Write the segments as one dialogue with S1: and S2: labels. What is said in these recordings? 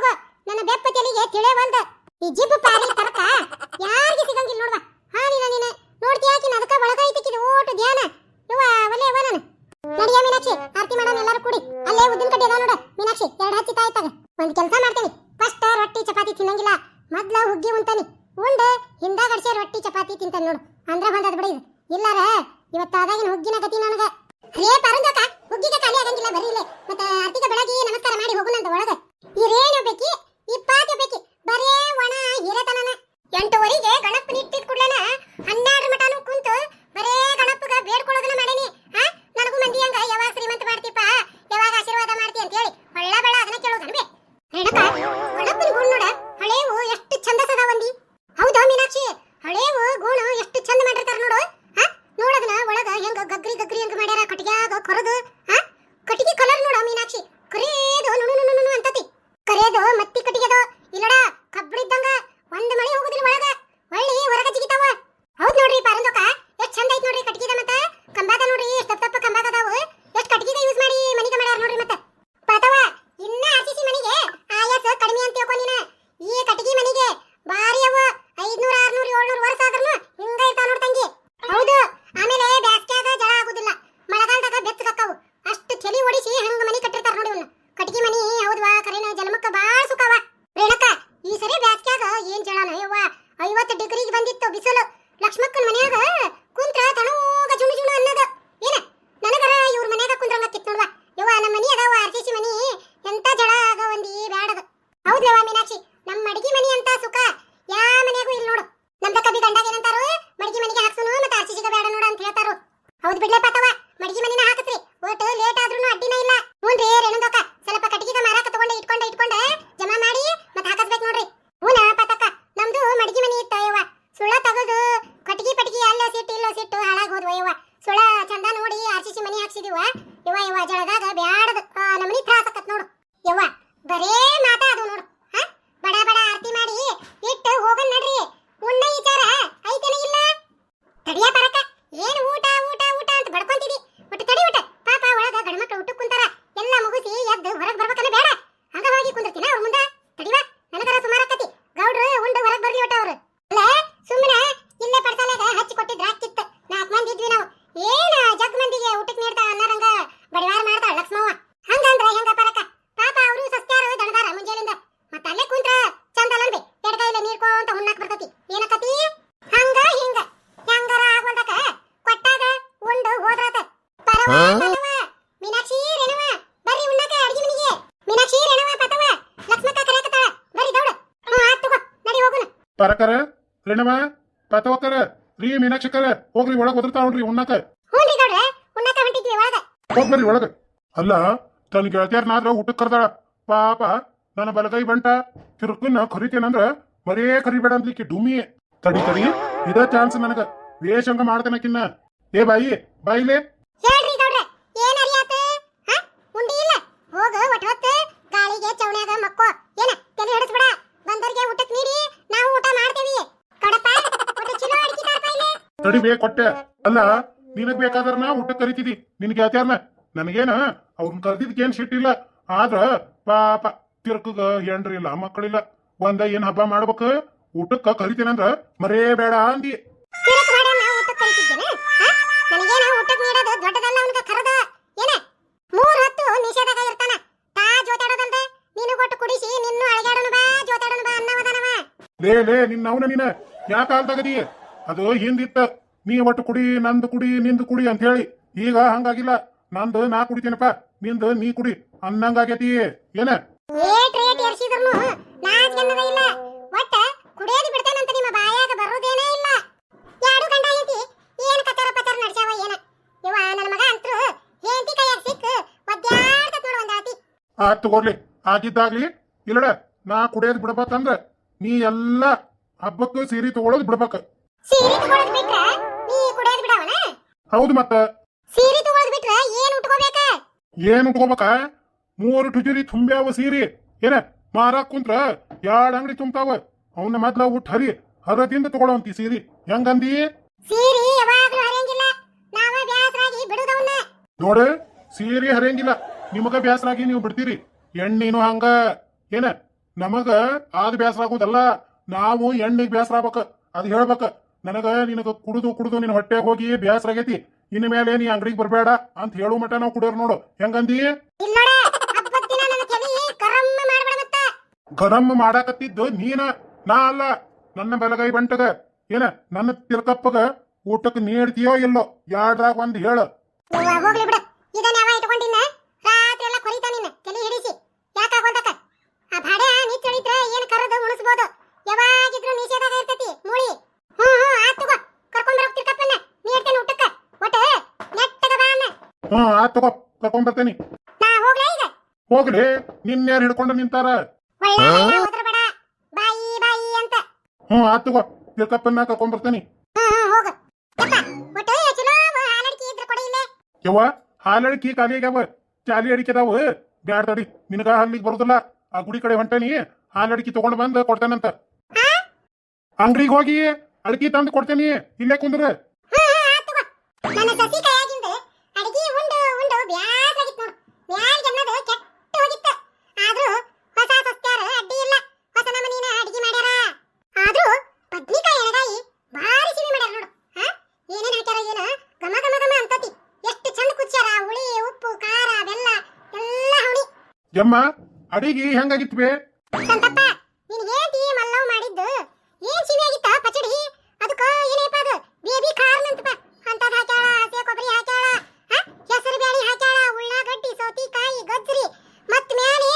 S1: ಹೋಗು. ನನ್ನ ಬೆಪ್ಪತಿಯಲ್ಲಿಗೆ ತಿಳೇ ಬಂದ. ಈ ಜಿಪ್ ಪಾರಿ ತರಕ ಯಾರಿಗೆ ಸಿಗಂಗಿಲ್ಲ ನೋಡ್ವಾ. ಹಾ ನೀನ ನೀನ. ನೋಡ್ತೀಯಾ ನ ಅದಕ್ಕ ಒಳಗ ಐತಿಕಿದ ಓಟು ಧ್ಯಾನ. ಇವ ಒಲೆ ಇವ ನಾನು? ನಡಿಯ ಮೀನಾಕ್ಷಿ. ಆರತಿ ಮಾಡೋಣ ಎಲ್ಲರೂ ಕೂಡಿ. ಅಲ್ಲೇ ಉದ್ದಿನ ಕಡ್ಡಿ ಅದ ನೋಡ. ಮೀನಾಕ್ಷಿ, ಎರಡು ಹಚ್ಚಿ ತಾಯ್ತಾಗ ಒಂದು ಕೆಲಸ ಮಾಡ್ತೀನಿ. ಫಸ್ಟ್ ರೊಟ್ಟಿ, ಚಪಾತಿ ತಿನ್ನಂಗಿಲ್ಲ. ಮೊದ್ಲ ಹುಗ್ಗಿ ಉಂತಾನಿ ಉಂಡ ಹಿಂದ ಅಡ್ಸೆ ರೊಟ್ಟಿ, ಚಪಾತಿ ತಿಂತಾನೆ ನೋಡು. ಅಂದ್ರ ಬಂದದ ಬಿಡಿ ಇಲ್ಲಾರ ಇವತ್ತಾದಾಗಿನ ಹುಗ್ಗಿನ ಗತಿ ನನಗ. ಅರೇ ಪರಂಜಕ, ಹುಗ್ಗಿಗೆ ಖಾಲಿ ಆಗಂಗಿಲ್ಲ, ಬರೀ ಇಲ್ಲೇ. ಮತ್ತೆ ಆರ್ತಿಕ ಬೆಳಗ್ಗೆ ನಮಸ್ಕಾರ ಮಾಡಿ ಹೋಗೋಣ ಅಂತ ಒಳಗೆ. ರೇಣು ಬೇಕಿ? ಈ ಬೇಕಿ? ಬರೇ ಒಣ ಹಿರೇತನನ. ಎಂಟುವರೆಗೆ ಗಣಪನ ಇಟ್ಟಿದ್ ಕೂಡಲೇನ ಹನ್ನೆರಡು ಮಟನು ಕುಂತು ಬರೇ ಗಣಪಗ ಬೇಡ್ಕೊಳ್ಳೋದನ್ನ ಮಾಡೇನಿ. ಹಾ ನನಗೂ ಮಂದಿ ಹಂಗ ಯಾವಾಗ ಶ್ರೀಮಂತ ಮಾಡ್ತೀಪ ಯಾವಾಗ ಆಶೀರ್ವಾದ ಮಾಡ್ತಿ ಅಂತ ಹೇಳಿ ಒಳ್ಳ ಬೆಳ ಅದನ್ನ ಕೇಳೋದನ್ ಬೇ ರೇಣುಕ ಗಣಪನ ಗುಣ ನೋಡ ಹಳೇವು ಎಷ್ಟು ಚಂದ ಸದಾವಂದಿ ಹೌದಾ ಮೀನಾಕ್ಷಿ ಹಳೇವು ಗುಣ ಎಷ್ಟು ಚಂದ ಮಾಡಿರ್ತಾರ ನೋಡು ಹಾ ನೋಡದನ ಒಳಗ ಹೆಂಗ ಗಗ್ರಿ ಗಗ್ರಿ ಹಂಗ ಮಾಡ್ಯಾರ ಕಟ್ಟಿಗ್ಯಾಗ ಕೊರದು ಹಾ ಕಟ್ಟಿಗೆ ಕಲರ್ ನೋಡ ಮೀನಾಕ್ಷಿ ಕರೇದು ನುಣು ನುಣು ನುಣು ಅಂತತಿ ಕರೇದು ಮತ್ತಿ ಕಟ್ಟಿಗೆದು. ಇಲ್ಲಡ ಇದ್ದಂಗ ಒಂದ್ ಮಳಿ ಹೋಗುದಿಲ್ಲ ಒಳಗ. ಹೊಳ್ಳಿ ಹೊರಗ ಜಿಗಿತಾವ. ಹೌದ್ ನೋಡ್ರಿ ಪಾರಂದೋಕ ಎಷ್ಟ್ ಚಂದ ಐತ್ ನೋಡ್ರಿ ಕಟ್ಟಿಗೆದ ಮತ್ತ.
S2: ಪರಕರ ರೇಣವ ಪತವಕರ ರೀ ಮೀನಾಕ್ಷಕರ ಹೋಗ್ರಿ ಒಳಗ್ ಒದರ್ತಾವ ನೋಡ್ರಿ ಉಣ್ಣಾಕ
S1: ಹ್ಞೂನ್ರಿ ಗೌಡ್ರೆ ಉಣ್ಣಾಕ ಹೊಂಟಿದ್ವಿ ಒಳಗ.
S2: ಹೋಗ್ ಬರ್ರಿ ಒಳಗ. ಅಲ್ಲ ತನ್ನ ಗೆಳತಿಯರ್ನಾದ್ರ ಊಟಕ್ಕೆ ಕರ್ದಾಳ ಪಾಪ ನನ್ನ ಬಲಗೈ ಬಂಟ ತಿರುಕನ್ನ ಕರಿತೇನಂದ್ರ ಮರೇ ಕರಿಬೇಡ ಅಂದ್ಲಿಕ್ಕೆ ಡುಮಿ ತಡಿ ತಡಿ ಇದ ಚಾನ್ಸ್ ನನಗ. ವೇಷಂಗ ಮಾಡ್ತೇನಕಿನ್ನ ಏ ಬಾಯಿ ಬಾಯಿಲೆ
S1: ಹೇಳ್ರಿ ಗೌಡ್ರೆ ಏನ್ ಅರಿಯಾತ ಹ ಉಂಡಿ ಇಲ್ಲ ಹೋಗ ಒಟ್ ಹೊತ್ತು ಗಾಳಿಗೆ ಚೌಣ್ಯಾಗ ಮಕ್ಕೋ ಏನ ತಲೆ ಹಿಡಿಸ್ಬಿಡ ಬಂದರ್ಗೆ ಊಟಕ್ ನೀಡಿ ನಾವು ಊಟ ಮಾಡ್ತೇವಿ ಕಡಪ ಒಟ್ಟು ಚಲೋ ಅಡ್ಗಿ ತಾರಪ್ಪ ಇಲ್ಲಿ
S2: ತಡಿ ಬೇ ಕೊಟ್ಟೆ. ಅಲ್ಲ ನಿನಗ್ ಬೇಕಾದ್ರ ನಾ ಊಟ ಕರಿತಿದಿ. ನಿನ್ ಗೆಳತಿಯರ್ನ? ನನಗೇನ? ಅವ್ರನ್ನ ಕರ್ದಿದ್ಕೇನ್ ಸಿಟ್ಟಿಲ್ಲ ಆದ್ರ ಪಾಪ ತಿರ್ಕಗ ಹೆಂಡ್ರಿ ಇಲ್ಲ ಮಕ್ಕಳಿಲ್ಲ ಒಂದ ಏನ್ ಹಬ್ಬ ಮಾಡ್ಬೇಕು? ಊಟಕ್ಕ ಕರಿತೀನಂದ್ರ ಮರೇ ಬೇಡ ಅಂದಿ. ಲೇ ಲೇ ನಿನ್ನ ಅವನ ನೀನ. ಯಾಕ ತಗದಿ? ಅದು ಹಿಂದಿತ್ತ. ನೀ ಒಟ್ಟು ಕುಡಿ ನಂದು ಕುಡಿ ನಿಂದು ಕುಡಿ ಅಂತ ಹೇಳಿ. ಈಗ ಹಂಗಾಗಿಲ್ಲ. ನಂದು ನಾ ಕುಡಿತೀನಪ್ಪ. ನಿಂದು ನೀ ಕುಡಿ. ಅನ್ನಂಗಾಗೈತಿ. ಏನ?
S1: ಏಟ್ ರೇಟ್ ಎರ್ಸಿದ್ರು ನಾಚಿಕೆನ್ನದ ಇಲ್ಲ. ಒಟ್ಟ ಕುಡಿಯೋದು ಬಿಡ್ತಾನಂತ ನಿಮ್ಮ ಬಾಯಾಗ ಬರೋದೇನೇ ಇಲ್ಲ. ಯಾಡು ಗಂಡ ಹೆಂಡತಿ? ಏನ್ ಕಚರ ಪಚರ ನಡ್ಸ್ಯಾವ ಏನ? ಇವ ನನ್ನ ಮಗ ಅಂತೂ ಹೆಂಡತಿ ಕೈಯಾಗ ಸಿಕ್ಕ ಒದ್ಯಾಡ್ತತ್ ನೋಡು ಒಂದಾತಿ
S2: ಆತ್. ತಗೋರ್ಲಿ. ಆಗಿದ್ದಾಗ್ಲಿ ಇಲ್ಲಡ ನಾ ಕುಡಿಯೋದ್ ಬಿಡ್ಬೇಕಂದ್ರ ನೀ ಎಲ್ಲ ಹಬ್ಬಕ್ಕೆ ಸೀರೆ ತಗೊಳ್ಳೋದು ಬಿಡ್ಬೇಕ.
S1: ಸೀರೆ ತಗೊಳದ್ ಬಿಟ್ರ ನೀ ಕುಡಿಯೋದು ಬಿಡವನ?
S2: ಹೌದು ಮತ್ತ.
S1: ಸೀರೆ ತಗೊಳದ್ ಬಿಟ್ರೆ ಏನು ಉಟ್ಕೋಬೇಕ?
S2: ಏನು ಉಟ್ಕೋಬೇಕ? ಮೂರು ಟುಜುರಿ ತುಂಬ್ಯಾವ ಸೀರೆ. ಏನ ಮಾರಾಕ್ ಕುಂತ್ರ ಎರಡ್ ಅಂಗಡಿ ತುಂಬ್ತಾವ? ಅವನ ಮೊದ್ಲ ಉಟ್ ಹರಿ ಹರದಿಂದ ತಗೊಳವಂತಿ ಸೀರೆ. ಹೆಂಗಂದಿ?
S1: ಸೀರೆ ಯಾವಾಗ್ಲೂ ಹರಿಯಂಗಿಲ್ಲ. ನಾವ ಬ್ಯಾಸರಾಗಿ ಬಿಡುದವನ್ನ.
S2: ನೋಡು ಸೀರೆ ಹರಿಯಂಗಿಲ್ಲ. ನಿಮಗ ಬ್ಯಾಸರಾಗಿ ನೀವು ಬಿಡ್ತೀರಿ. ಎಣ್ಣಿನೂ ಹಂಗ. ಏನ ನಮಗ ಆದ್ ಬ್ಯಾಸರ ಆಗೋದಲ್ಲ ನಾವು ಎಣ್ಣಿಗೆ ಬ್ಯಾಸರ ಆಗ್ಬೇಕ ಅದ್ ಹೇಳ್ಬೇಕ. ನನಗ ನಿನಗ ಕುಡಿದು ಕುಡಿದು ನಿನ್ನ ಹೊಟ್ಟೆ ಹೋಗಿ ಬ್ಯಾಸರ ಆಗೈತಿ ಇನ್ ಮೇಲೆ ನೀ ಅಂಗಡಿಗೆ ಬರಬೇಡ ಅಂತ ಹೇಳು ಮಟ ನಾವು ಕುಡಿಯೋರು ನೋಡು. ಹೆಂಗಂದಿ? ಗರಂ ಮಾಡಾಕತ್ತಿದ್ದು ನೀನ. ನಾ ಅಲ್ಲ ನನ್ನ ಬಲಗೈ ಬಂಟಗ ಏನ ನನ್ನ ತಿರ್ಕಪ್ಪಗ ಊಟಕ್ಕೆ ನೀಡ್ತೀಯೋ ಇಲ್ಲೋ? ಯಾಡ್ರಾಗ ಒಂದ್ ಹೇಳು
S1: ಯವ್ವ, ಹೋಗ್ಲಿ ಬಿಡು ಇದನ್ನ ಯಾವ ಇಟ್ಕೊಂಡಿನ ರಾತ್ರಿ ಎಲ್ಲ ಕೊರಿತಾ ನಿನ್ನ ತಲೆ ಹಿಡಿಸಿ ಯಾಕಾಗೋದಕ್ಕ ಆ ಭಾಡೆ ನೀಚ್ ಹಿಡಿದ್ರೆ ಏನ್ ಕರದು ಉಣಿಸ್ಬೋದು ಯಾವಾಗಿದ್ರು ನಿಷೇಧಾಗ ಇರ್ತೈತಿ ಮೂಳಿ ಹ್ಮ್ ಹ್ಮ್ ಆತ್ ತಗೋ ಕರ್ಕೊಂಡ್ ಬರೋಗ್ತಿರ್ಕಪ್ಪನ್ನ ನೀಡ್ತೇನೆ ಊಟಕ್ಕ ಒಟ್ಟ ನೆಟ್ಟಗ ಬಾ ಅನ್ನ
S2: ಹ್ಞೂ ಆ ತಗೋ ಕರ್ಕೊಂಡ್ ಬರ್ತೇನಿ.
S1: ನಾ ಹೋಗ್ಲಾ ಈಗ?
S2: ಹೋಗ್ಲಿ ಹಿಡ್ಕೊಂಡು ನಿಂತಾರ?
S1: ಒಳ್ಳೆ ಹೋದ್ರ ಬೇಡ. ಬಾಯಿ ಬಾಯಿ ಅಂತ.
S2: ಹ್ಞೂ ಆ ತಗೋ ತಿರ್ಕಪ್ಪನ್ನ ಕರ್ಕೊಂಡ್ ಬರ್ತೇನಿ.
S1: ಹ್ಮ್ ಹ್ಮ್ ಹೋಗ. ಯಪ್ಪ ಒಟ್ಟು ಚಲೋ ಹಾಲಡಿಕೆ ಇದ್ರೆ ಕೊಡಿ ಇಲ್ಲೇ.
S2: ಯವ್ವ ಹಾಲಡಿಕೆ ಖಾಲಿ ಆಗ್ಯಾವ. ಚಾಲಿ ಅಡಿಕೆ ಅದಾವ. ಬ್ಯಾಡ ತಡಿ ನಿನಗ ಅಲ್ಲಿಗೆ ಬರುದಿಲ್ಲ. ಆ ಗುಡಿ ಕಡೆ ಹೊಂಟೇನಿ. ಹಾಲಡಿಕೆ ತಗೊಂಡ್ ಬಂದು ಕೊಡ್ತೇನಂತ. ಅಂಗಡಿಗೆ ಹೋಗಿ ಅಡಿಕೆ ತಂದು ಕೊಡ್ತೇನಿ. ಇಲ್ಲೇ ಕುಂದ್ರ.
S1: ನನ್ನ ಸಸಿ ಅಡಿಗೆ ಉಂಡು ಉಂಡು ಬ್ಯಾಸಾಗಿತ್ತು ನೋಡು ಮ್ಯಾಲ್ಗೆ ಅನ್ನೋದು ಕೆಟ್ಟ ಹೋಗಿತ್ತು ಆದ್ರೂ ಹೊಸ ಸಸ್ತ್ಯಾರ ಅಡ್ಡಿ ಇಲ್ಲ ಹೊಸ ನಮನಿನ ಅಡಿಗೆ ಮಾಡ್ಯಾರ ಆದ್ರೂ ಬದ್ನಿಕಾಯಿ ಎಣಗಾಯಿ ಭಾರಿ ಸಿಹಿ ಮಾಡ್ಯಾರ ನೋಡು ಹಾ ಏನೇನ್ ಹಾಕ್ಯಾರ ಏನ ಘಮ ಘಮ ಘಮ ಅಂತತಿ ಎಷ್ಟು ಚಂದ ಕುಚ್ಚಾರ ಹುಳಿ ಉಪ್ಪು ಖಾರ ಬೆಲ್ಲ ಎಲ್ಲ
S2: ಯಮ್ಮ ಅಡಿಗೆ ಹೆಂಗಾಗಿತ್ತು ಬೇ
S1: ಸಂತಪ್ಪ ನಿನ್ ಹೇಳ್ತಿ ಮಲ್ಲವ್ ಮಾಡಿದ್ದು. ಏನ್ ಸಿಹಿ ಆಗಿತ್ತ ಪಚಡಿ? ಅದಕ್ಕ ಏನಪ್ಪ ಅದು ಬೇಬಿ ಕಾರ್ನ್ ಅಂತಪ್ಪ. ಅಂತದ್ ಹಾಕ್ಯಾಳ ಹಸಿ ಕೊಬ್ಬರಿ ಹಾಕ್ಯಾಳ. ಹ? ಹೆಸರು ಬ್ಯಾಳಿ ಹಾಕ್ಯಾಳ ಉಳ್ಳಾಗಡ್ಡಿ ಸೌತಿಕಾಯಿ ಗಜ್ರಿ ಮತ್ ಮ್ಯಾಲೆ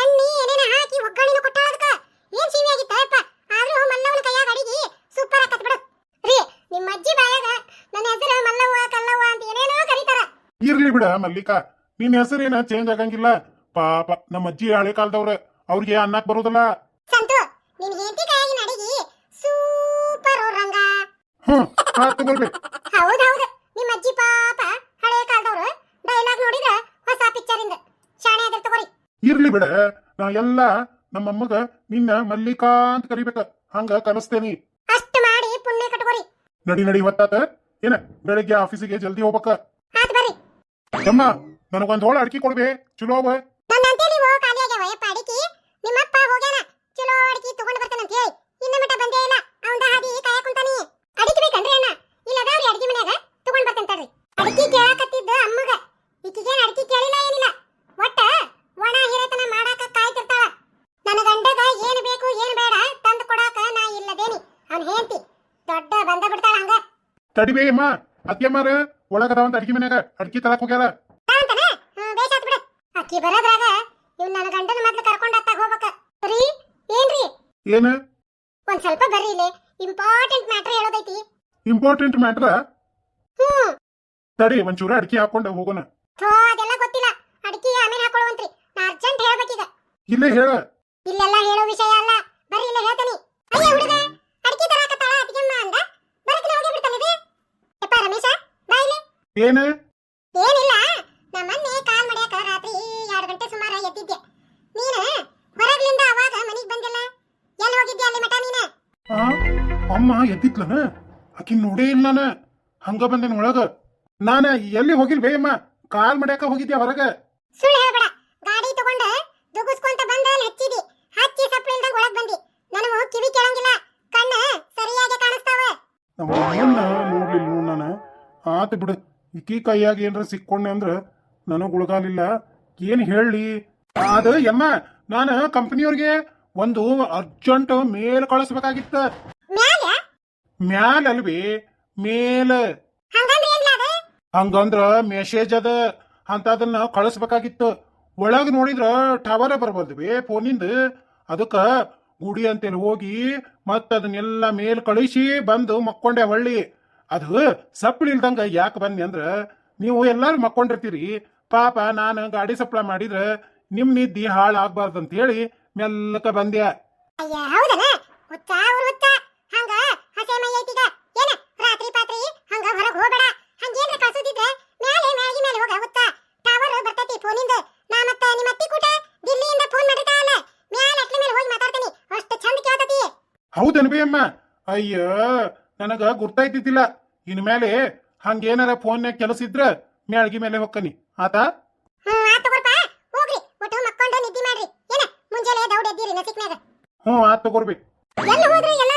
S1: ಎಣ್ಣಿ ಏನೇನ ಹಾಕಿ ಒಗ್ಗರಣೆನ ಕೊಟ್ಟಾಳ ಅದಕ್ಕ. ಏನ್ ಸಿಹಿ ಆಗಿತ್ತ ಅಪ್ಪ ಆದ್ರೂ ಮಲ್ಲವನ ಕೈಯಾಗ ಅಡಿಗೆ ಸೂಪರ್ ಆಕತ್ ಬಿಡು. ರೀ ನಿಮ್ಮ ಅಜ್ಜಿ ಬಾಯಾಗ ನನ್ನ ಹೆಸರು ಮಲ್ಲವ್ವ ಕಲ್ಲವ್ವ ಅಂತ ಏನೇನೋ ಕರೀತಾರ.
S2: ಇರ್ಲಿ ಬಿಡ ಮಲ್ಲಿಕಾ. ನಿನ್ ಹೆಸರೇನ? ಚೇಂಜ್ ಆಗಂಗಿಲ್ಲ. ಪಾಪ ನಮ್ಮ ಅಜ್ಜಿ ಹಳೆ ಕಾಲದವ್ರ ಅವ್ರಿಗೆ ಅನ್ನಕ್ ಬರೋದಲ್ಲ.
S1: ಸಂತು ನಿನ್ ಹೆಂಡತಿ ಕೈಯಾಗಿನ ಅಡಿಗೆ ಸೂಪರ್ ರಂಗ.
S2: ಹ್ಮ್ ಆತ್ ತಗೊಳ್ಬೇಕು
S1: ಹೌದೌದು ನಿಮ್ಮ ಅಜ್ಜಿ ಪಾಪ ಹಳೆ ಕಾಲದವ್ರು ಡೈಲಾಗ್ ನೋಡಿದ್ರ ಹೊಸ ಪಿಕ್ಚರ್ ಇಂದ. ಶಾಣೆ ಅದ್ರ ತಗೋರಿ.
S2: ಇರ್ಲಿ ಬಿಡ ನಾ ಎಲ್ಲ ನಮ್ಮಮ್ಮಗ ನಿನ್ನ ಮಲ್ಲಿಕಾ ಅಂತ ಕರಿಬೇಕ ಹಂಗ ಕನಸ್ತೇನಿ.
S1: ಅಷ್ಟು ಮಾಡಿ ಪುಣ್ಯ ಕಟ್ಕೋರಿ.
S2: ನಡಿ ನಡಿ ಒತ್ತಾತ. ಏನ ಬೆಳಿಗ್ಗೆ ಆಫೀಸಿಗೆ ಜಲ್ದಿ ಹೋಗ್ಬೇಕ.
S1: ಆತ್ ಬರ್ರಿ.
S2: ಯಮ್ಮ ನನಗೊಂದ್ ಹೋಳ ಅಡ್ಕಿ ಕೊಡ್ಬೇ ಚಲೋ ಅವ.
S1: ತಡಿಬೇಯಮ್ಮ ಅಡಿಗೆ
S2: ಅತ್ಯಮ್ಮಾರ ಒಳಗದಾವಂತ ಅಡ್ಕಿ ಮನ್ಯಾಗ ಅಡ್ಕಿ ತರಕ್ ಹೋಗ್ಯಾರ.
S1: ಅಕ್ಕಿ ಬರೋದ್ರಾಗ ಇವ್ ನನ್ನ ಗಂಡನ ಮೊದ್ಲು ಕರ್ಕೊಂಡ ಅತ್ತಾಗ ಹೋಗ್ಬೇಕ. ರೀ? ಏನ್ರಿ?
S2: ಏನ?
S1: ಒಂದ್ ಸ್ವಲ್ಪ ಬರ್ರಿ ಇಲ್ಲಿ. ಇಂಪಾರ್ಟೆಂಟ್ ಮ್ಯಾಟರ್ ಹೇಳೋದೈತಿ.
S2: ಇಂಪಾರ್ಟೆಂಟ್ ಮ್ಯಾಟ್ರ
S1: ಹ್ಮ್
S2: ತಡಿ ಒಂಚೂರ ಅಡ್ಕಿ ಹಾಕೊಂಡ ಹೋಗೋಣ.
S1: ಥೋ ಅದೆಲ್ಲ ಗೊತ್ತಿಲ್ಲ. ಅಡಿಕೆ ಆಮೇಲೆ ಹಾಕೊಳ್ಳುವಂತ್ರಿ ನಾ ಅರ್ಜೆಂಟ್ ಹೇಳ್ಬೇಕೀಗ.
S2: ಇಲ್ಲೇ ಹೇಳ.
S1: ಇಲ್ಲೆಲ್ಲ ಹೇಳೋ ವಿಷಯ ಅಲ್ಲ. ಬರ್ರಿ ಇಲ್ಲೇ ಹೇಳ್ತೀನಿ. ಅಯ್ಯ ಹುಡುಗ ಅಡಿಕೆ ತಳ ಅತಿಗೆಮ್ಮ ಅಂದ. ಬರಕ್ಕೆ ಹೋಗಿ ಬಿಡ್ತಾನೆ ಯಪ್ಪ ರಮೇಶ ಬಾಯ್ಲೆ
S2: ಏನ?
S1: ಏನಿಲ್ಲ ನಾ ಮೊನ್ನೆ ಕಾಲ್ ಮಾಡ್ಯಾಕ ರಾತ್ರಿ ಎರಡು ಗಂಟೆ ಸುಮಾರ ಎದ್ದಿದ್ದೆ. ನೀನು? ಹೊರಗ್ಲಿಂದ ಅವಾಗ ಮನೆಗೆ ಬಂದಿಲ್ಲ ಎಲ್ಲಿ ಹೋಗಿದ್ದೆ ಅಲ್ಲಿ ಮಠ ನೀನು?
S2: ಅಮ್ಮ ಎದ್ದಿತ್ಲನ ಆಕಿ ನೋಡೇ ಇಲ್ಲ ನಾನು. ಹಂಗ ಬಂದೇನ ಒಳಗ. ನಾನು ಎಲ್ಲಿ ಹೋಗಿಲ್ವೇ ಅಮ್ಮ? ಕಾಲ್ ಮಡ್ಯಾಕ ಹೋಗಿದ್ದೆ ಹೊರಗ?
S1: ಸುಳ್ಳು ಹೇಳ್ಬೇಡ. ಗಾಡಿ ತಗೊಂಡ ದುಗುಸ್ಕೊಂತ ಬಂದ ಅಲ್ಲಿ ಹಚ್ಚಿದಿ. ಹಚ್ಚಿ ಸಪ್ಳ ಇಲ್ದಂಗ ಒಳಗ್ ಬಂದಿ. ನನಗೂ ಕಿವಿ ಕೇಳಂಗಿಲ್ಲ. ಕಣ್ಣ ಸರಿಯಾಗಿ ಕಾಣಿಸ್ತಾವ.
S2: ನಮ್ಮ ಅಮ್ಮನ್ನ ನೋಡ್ಲಿಲ್ಲ ನೋಡ್ ನಾನು? ಆತ ಬಿಡು. ಇಕ್ಕಿ ಕೈಯಾಗಿ ಏನ್ರ ಸಿಕ್ಕೊಂಡೆ ಅಂದ್ರ ನನಗೆ ಉಳ್ಗಾಲಿಲ್ಲ. ಏನ್ ಹೇಳಿ? ಅದ ಯಮ್ಮ ನಾನು ಕಂಪನಿಯವ್ರಿಗೆ ಒಂದು ಅರ್ಜೆಂಟ್ ಮೇಲ್ ಕಳಿಸ್ಬೇಕಾಗಿತ್ತ.
S1: ಮ್ಯಾಲ?
S2: ಅಲ್ವಿ ಮೇಲ್.
S1: ಹಂಗಂದ್ರೆ
S2: ಮೆಸೇಜ್ ಅದ ಅಂತ ಅದನ್ನ ಕಳಿಸ್ಬೇಕಾಗಿತ್ತು. ಒಳಗ್ ನೋಡಿದ್ರ ಟವರ್ ಬರ್ಬೋದ್ವಿ ಫೋನಿಂದ ಅದಕ್ಕ ಗುಡಿ ಅಂತೇಳಿ ಹೋಗಿ ಮತ್ತ ಅದನ್ನೆಲ್ಲ ಮೇಲ್ ಕಳಿಸಿ ಬಂದು ಮಕ್ಕೊಂಡೆ ಹೊಳ್ಳಿ. ಅದು ಸಪ್ಪಳಿಲ್ದಂಗ ಯಾಕೆ ಬನ್ನಿ ಅಂದ್ರ ನೀವು ಎಲ್ಲಾರು ಮಕ್ಕೊಂಡಿರ್ತೀರಿ. ಪಾಪ ನಾನು ಗಾಡಿ ಸಪ್ಲೈ ಮಾಡಿದ್ರೆ ನಿಮ್ ನಿದ್ದಿ ಹಾಳು ಆಗ್ಬಾರ್ದು ಅಂತ ಹೇಳಿ ಮೆಲ್ಲಕ ಬಂದ್ಯ
S1: ಅಯ್ಯ ಹೌದನ? ಹುಚ್ಚ ಅವ್ರ ಹುಚ್ಚ. ಹಂಗ? ಹಸೆ ಮೈ ಐತಿಗ. ಏನ? ರಾತ್ರಿ ಪಾತ್ರಿ? ಹಂಗ ಹೊರಗೆ ಹೋಗಬೇಡ. ಹಂಗೇನ್ರ ಕಳ್ಸೋದಿದ್ರೆ ಮ್ಯಾಲೆ ಮ್ಯಾಗಿ ಮೇಲೆ ಹೋಗ ಹುಚ್ಚ. ಟವರ್ ಬರ್ತೈತಿ ಫೋನಿಂದ. ನಾ ಮತ್ತ ನಿಮ್ಮ ಅತ್ತಿ ಕೂಟ ದಿಲ್ಲಿಯಿಂದ ಫೋನ್ ಮಾಡಿರ್ತಾಳ ಮ್ಯಾಲ ಅಟ್ಲಿ ಮೇಲೆ ಹೋಗಿ ಮಾತಾಡ್ತೀನಿ. ಅಷ್ಟು ಚಂದ ಕೇಳ್ತತಿ.
S2: ಹೌದನ್ಬಿ ಅಮ್ಮ? ಅಯ್ಯ ನನಗ ಗುರ್ತಾಯ್ತಿದ್ದಿಲ್ಲ. ಇನ್ಮೇಲೆ ಹಂಗೇನಾರ ಫೋನ್ಯಾಗ ಕೆಲಸ ಇದ್ರ ಮ್ಯಾಳ್ಗಿ ಮೇಲೆ ಹೊಕ್ಕನಿ ಆತಾ?
S1: ಹ್ಮ್ ಆತ್ ತಗೋರ್ಪ. ಹೋಗ್ರಿ. ಒಟ್ಟು ಮಕ್ಕೊಂಡು ನಿದ್ದೆ ಮಾಡ್ರಿ. ಏನ ಮುಂಜಾನೆ ದೌಡ್ ಎದ್ದೀರಿ ನಸಿಕ್ನಾಗ
S2: ಹ್ಞೂ ಆತ ತಗೋರ್ಬಿ.
S1: ಎಲ್ಲಿ ಹೋದ್ರಿ ಎಲ್ಲ